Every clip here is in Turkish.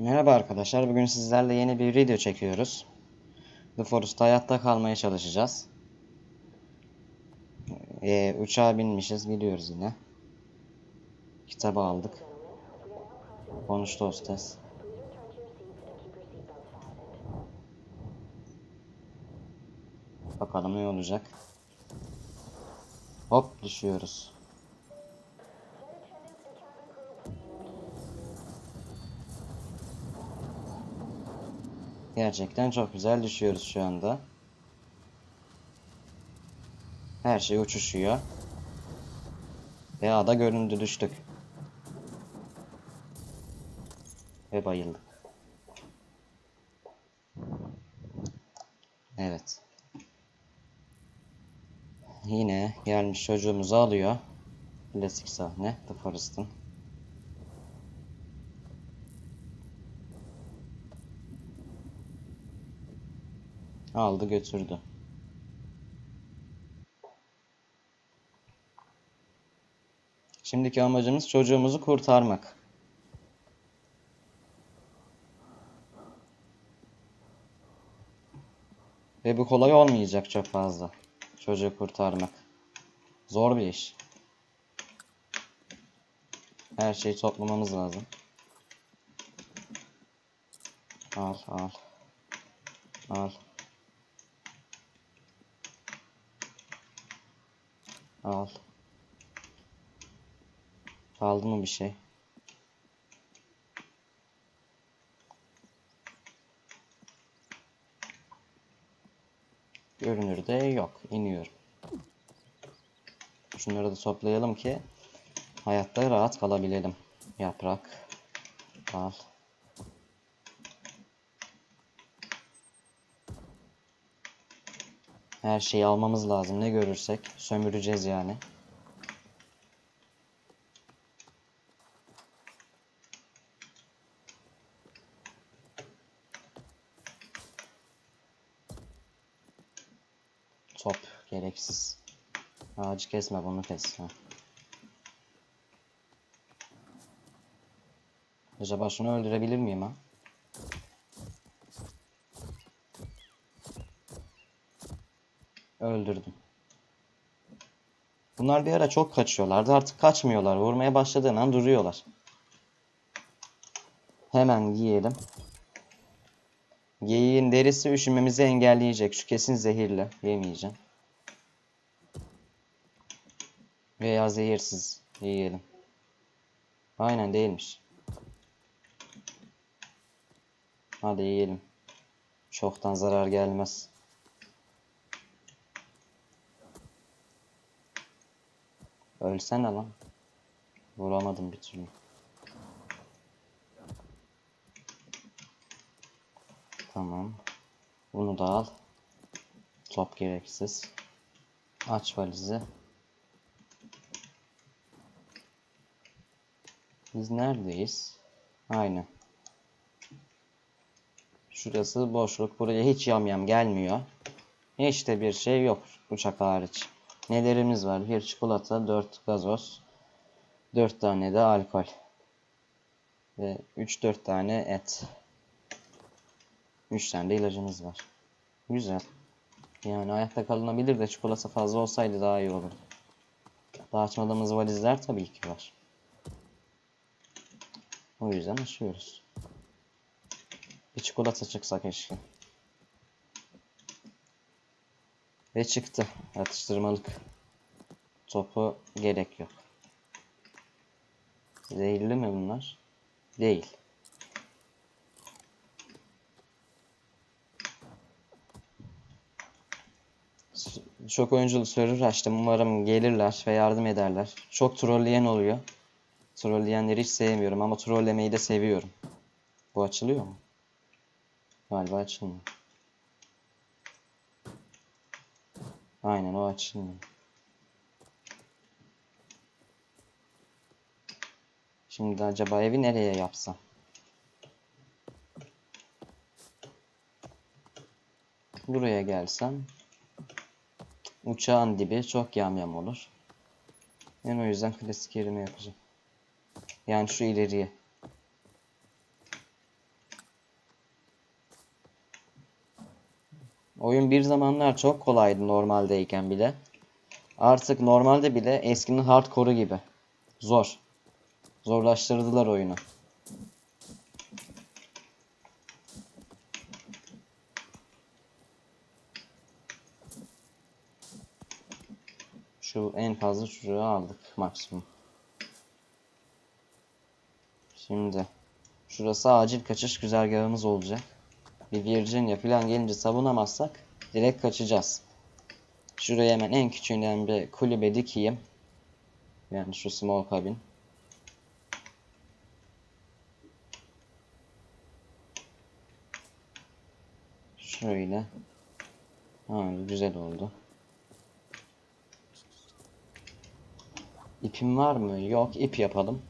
Merhaba arkadaşlar. Bugün sizlerle yeni bir video çekiyoruz. The Forest'ta hayatta kalmaya çalışacağız. Ee, uçağa binmişiz. Gidiyoruz yine. Kitabı aldık. Konuştu hostes. Bakalım ne olacak. Hop düşüyoruz. Gerçekten çok güzel düşüyoruz şu anda. Her şey uçuşuyor. Ve ada göründü düştük. Ve bayıldık. Evet. Yine gelmiş çocuğumuzu alıyor. Klasik sahne. The Forest'ın. Aldı götürdü. Şimdiki amacımız çocuğumuzu kurtarmak. Ve bu kolay olmayacak çok fazla. Çocuğu kurtarmak. Zor bir iş. Her şeyi toplamamız lazım. Al al. Al. Al. Kaldı mı bir şey? Görünürde yok. İniyorum. Şunları da toplayalım ki hayatta rahat kalabilelim. Yaprak. Al. Her şeyi almamız lazım. Ne görürsek sömüreceğiz yani. Top gereksiz. Ağacı kesme bunu kes. Ha. Acaba şunu öldürebilir miyim ha? Öldürdüm. Bunlar bir ara çok kaçıyorlardı. Artık kaçmıyorlar. Vurmaya başladığın an duruyorlar. Hemen giyelim. Geyiğin derisi üşümemizi engelleyecek. Şu kesin zehirli. Yemeyeceğim. Veya zehirsiz. Yiyelim. Aynen değilmiş. Hadi yiyelim. Çoktan zarar gelmez. Ölsene lan. Vuramadım bir türlü. Tamam. Bunu da al. Top gereksiz. Aç valizi. Biz neredeyiz? Aynen. Şurası boşluk. Buraya hiç yamyam gelmiyor. Hiç de bir şey yok uçak hariç. Nelerimiz var? Bir çikolata, 4 gazoz, 4 tane de alkol. Ve 3-4 tane et. 3 tane de ilacımız var. Güzel. Yani ayakta kalınabilir de çikolata fazla olsaydı daha iyi olurdu. Daha açmadığımız valizler tabii ki var. O yüzden açıyoruz. Bir çikolata çıksa keşke. Ve çıktı. Atıştırmalık. Topu gerek yok. Zehirli mi bunlar? Değil. Çok oyunculu server açtım. Umarım gelirler ve yardım ederler. Çok trolleyen oluyor. Trolleyenleri hiç sevmiyorum ama trollemeyi de seviyorum. Bu açılıyor mu? Galiba açılmıyor. Aynen o açılmıyor. Şimdi acaba evi nereye yapsam? Buraya gelsem uçağın dibi çok yamyam olur. Ben o yüzden klasik yerime yapacağım. Yani şu ileriye. Oyun bir zamanlar çok kolaydı normaldeyken bile. Artık normalde bile eskinin hardcore'u gibi. Zor. Zorlaştırdılar oyunu. Şu en fazla çocuğu aldık maksimum. Şimdi şurası acil kaçış güzergahımız olacak. Bir Virginia falan gelince savunamazsak direkt kaçacağız. Şuraya hemen en küçüğünden bir kulübe dikeyim. Yani şu small cabin. Şöyle. Ha, güzel oldu. İpim var mı? Yok. ip yapalım.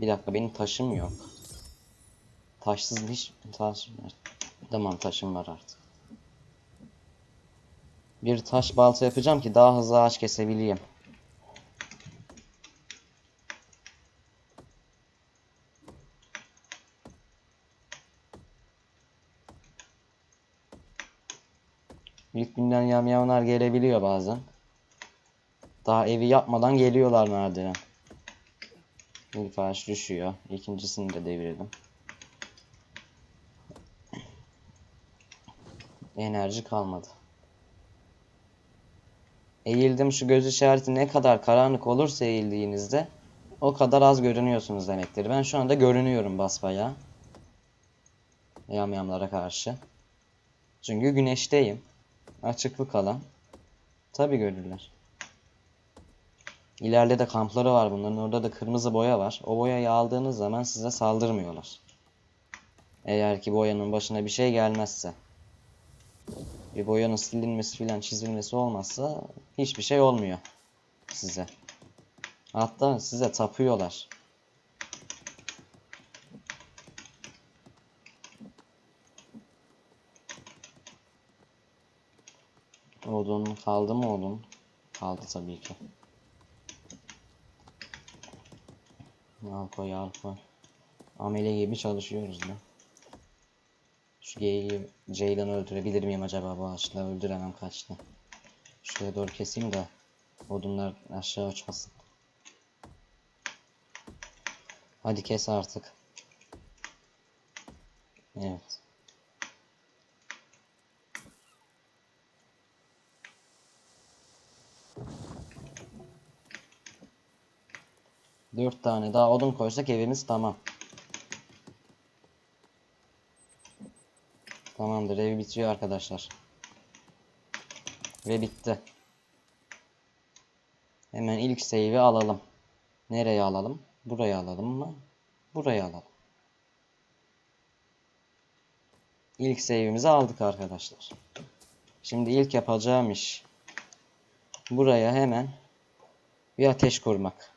Bir dakika benim taşım yok. Taşsız hiç taş Tamam taşım var artık. Bir taş balta yapacağım ki daha hızlı ağaç kesebileyim. İlk günden yamyamlar gelebiliyor bazen. Daha evi yapmadan geliyorlar nadiren. İlk ağaç düşüyor. İkincisini de devirdim. Enerji kalmadı. Eğildim şu göz işareti ne kadar karanlık olursa eğildiğinizde o kadar az görünüyorsunuz demektir. Ben şu anda görünüyorum basbayağı. Yamyamlara karşı. Çünkü güneşteyim. Açıklık alan. Tabi görürler. İleride de kampları var bunların. Orada da kırmızı boya var. O boyayı aldığınız zaman size saldırmıyorlar. Eğer ki boyanın başına bir şey gelmezse. Bir boyanın silinmesi filan çizilmesi olmazsa hiçbir şey olmuyor size. Hatta size tapıyorlar. Odun kaldı mı odun? Kaldı tabii ki. Al koy al koy. Amele gibi çalışıyoruz da. Şu G'yi Ceylan öldürebilir miyim acaba bu ağaçla? Öldüremem kaçtı. Şuraya doğru keseyim de odunlar aşağı uçmasın. Hadi kes artık. Evet. Dört tane daha odun koysak evimiz tamam. Tamamdır ev bitiyor arkadaşlar. Ve bitti. Hemen ilk save'i alalım. Nereye alalım? Buraya alalım mı? Buraya alalım. İlk save'imizi aldık arkadaşlar. Şimdi ilk yapacağım iş buraya hemen bir ateş kurmak.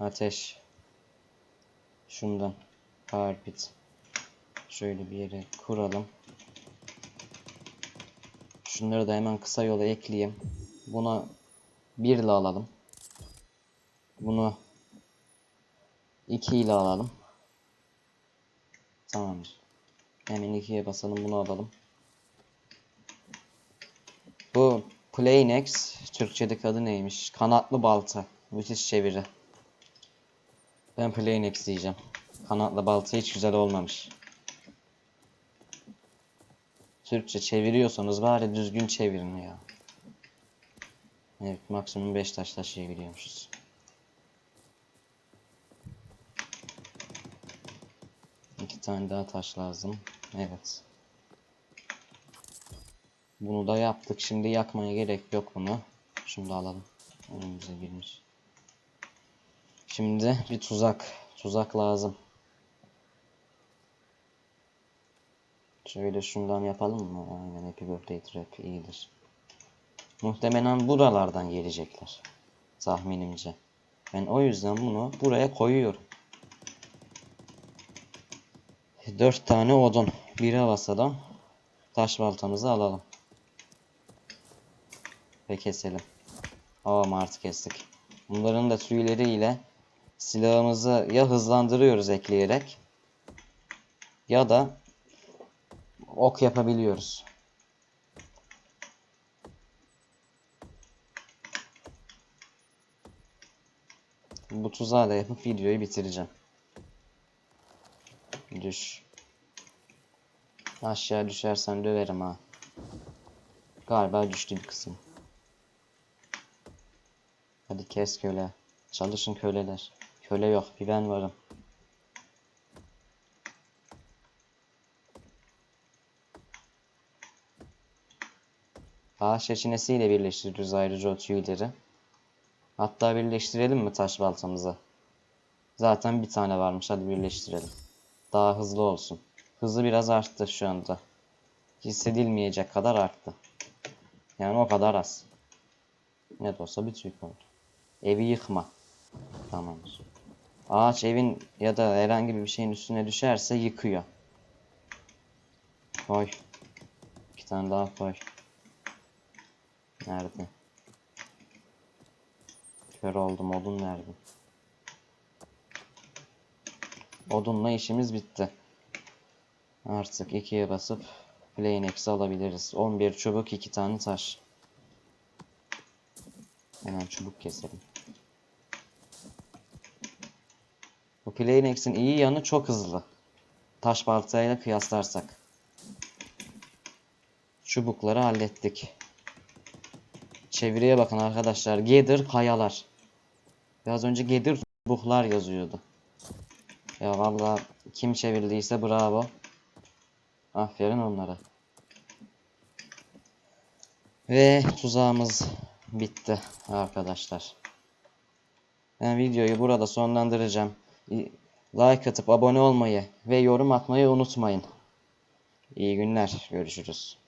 Ateş. Şundan. Carpet. Şöyle bir yere kuralım. Şunları da hemen kısa yola ekleyeyim. Buna 1 ile alalım. Bunu 2 ile alalım. Tamamdır. Hemen 2'ye basalım bunu alalım. Bu Playnex Türkçedeki adı neymiş? Kanatlı balta. Müthiş çeviri. Ben Playnex diyeceğim. Kanatlı balta hiç güzel olmamış. Türkçe çeviriyorsanız bari düzgün çevirin ya. Evet maksimum 5 taş taşıyabiliyormuşuz. İki tane daha taş lazım. Evet. Bunu da yaptık. Şimdi yakmaya gerek yok bunu. Şunu da alalım. Önümüze girmiş. Şimdi bir tuzak. Tuzak lazım. Şöyle şundan yapalım mı? Aynen Happy Birthday Trap iyidir. Muhtemelen buralardan gelecekler. Tahminimce. Ben o yüzden bunu buraya koyuyorum. 4 tane odun. Bir basalım. Taş baltamızı alalım. Ve keselim. Aa martı kestik. Bunların da tüyleriyle silahımızı ya hızlandırıyoruz ekleyerek ya da ok yapabiliyoruz. Bu tuzağı da yapıp videoyu bitireceğim. Düş. Aşağı düşersen döverim ha. Galiba düştü bir kısım. Hadi kes köle. Çalışın köleler. Köle yok bir ben varım. Ağaç reçinesiyle birleştiririz ayrıca o tüyleri. Hatta birleştirelim mi taş baltamızı? Zaten bir tane varmış. Hadi birleştirelim. Daha hızlı olsun. Hızı biraz arttı şu anda. Hissedilmeyecek kadar arttı. Yani o kadar az. Ne de olsa bir tüy oldu. Evi yıkma. Tamamdır. Ağaç evin ya da herhangi bir şeyin üstüne düşerse yıkıyor. Koy. İki tane daha koy. Nerede? Kör oldum. Odun nerede? Odunla işimiz bitti. Artık ikiye basıp Plain X'i alabiliriz. 11 çubuk 2 tane taş. Hemen çubuk keselim. Bu Plain X'in iyi yanı çok hızlı. Taş baltayla kıyaslarsak. Çubukları hallettik. Çeviriye bakın arkadaşlar. Gather kayalar. Biraz önce Gather çubuklar yazıyordu. Ya vallahi kim çevirdiyse bravo. Aferin onlara. Ve tuzağımız bitti arkadaşlar. Ben videoyu burada sonlandıracağım. Like atıp abone olmayı ve yorum atmayı unutmayın. İyi günler. Görüşürüz.